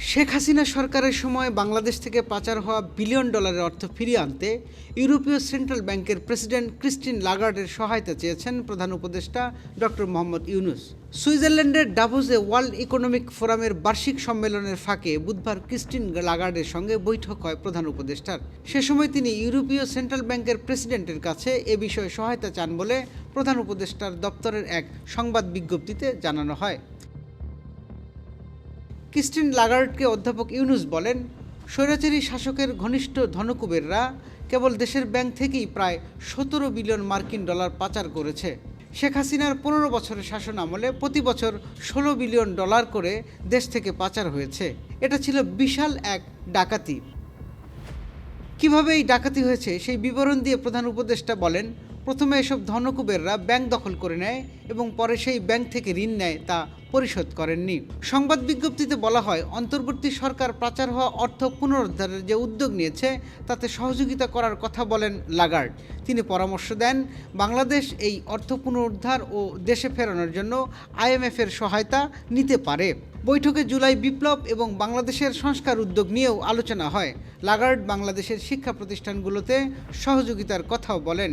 শেখ হাসিনা সরকারের সময় বাংলাদেশ থেকে পাচার হওয়া বিলিয়ন ডলারের অর্থ ফিরিয়ে আনতে ইউরোপীয় সেন্ট্রাল ব্যাংকের প্রেসিডেন্ট ক্রিস্টিন লাগার্ডের সহায়তা চেয়েছেন প্রধান উপদেষ্টা ডক্টর মোহাম্মদ ইউনুস। সুইজারল্যান্ডের ডাভোসে ওয়ার্ল্ড ইকোনমিক ফোরামের বার্ষিক সম্মেলনের ফাঁকে বুধবার ক্রিস্টিন লাগার্ডের সঙ্গে বৈঠক হয় প্রধান উপদেষ্টার। সে সময় তিনি ইউরোপীয় সেন্ট্রাল ব্যাংকের প্রেসিডেন্টের কাছে এ বিষয়ে সহায়তা চান বলে প্রধান উপদেষ্টার দপ্তরের এক সংবাদ বিজ্ঞপ্তিতে জানানো হয়। ক্রিস্টিন লাগার্ডকে অধ্যাপক ইউনুস বলেন, স্বৈরাচারী শাসকের ঘনিষ্ঠ ধনকুবেররা কেবল দেশের ব্যাংক থেকেই প্রায় সতেরো বিলিয়ন মার্কিন ডলার পাচার করেছে। শেখ হাসিনার পনেরো বছরের শাসন আমলে প্রতি বছর ষোলো বিলিয়ন ডলার করে দেশ থেকে পাচার হয়েছে। এটা ছিল বিশাল এক ডাকাতি। কীভাবে এই ডাকাতি হয়েছে, সেই বিবরণ দিয়ে প্রধান উপদেষ্টা বলেন প্রথমে এসব ধনকুবেররা ব্যাংক দখল করে নেয় এবং পরে সেই ব্যাংক থেকে ঋণ নেয় তা পরিশোধ করেননি। সংবাদ বিজ্ঞপ্তিতে বলা হয়, অন্তর্বর্তী সরকার পাচার হওয়া অর্থ পুনরুদ্ধারের যে উদ্যোগ নিয়েছে, তাতে সহযোগিতা করার কথা বলেন লাগার্ড। তিনি পরামর্শ দেন, বাংলাদেশ এই অর্থ পুনরুদ্ধার ও দেশে ফেরানোর জন্য আইএমএফের সহায়তা নিতে পারে। বৈঠকে জুলাই বিপ্লব এবং বাংলাদেশের সংস্কার উদ্যোগ নিয়েও আলোচনা হয়। লাগার্ড বাংলাদেশের শিক্ষা প্রতিষ্ঠানগুলোতে সহযোগিতার কথাও বলেন।